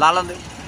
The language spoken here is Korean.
लालन देव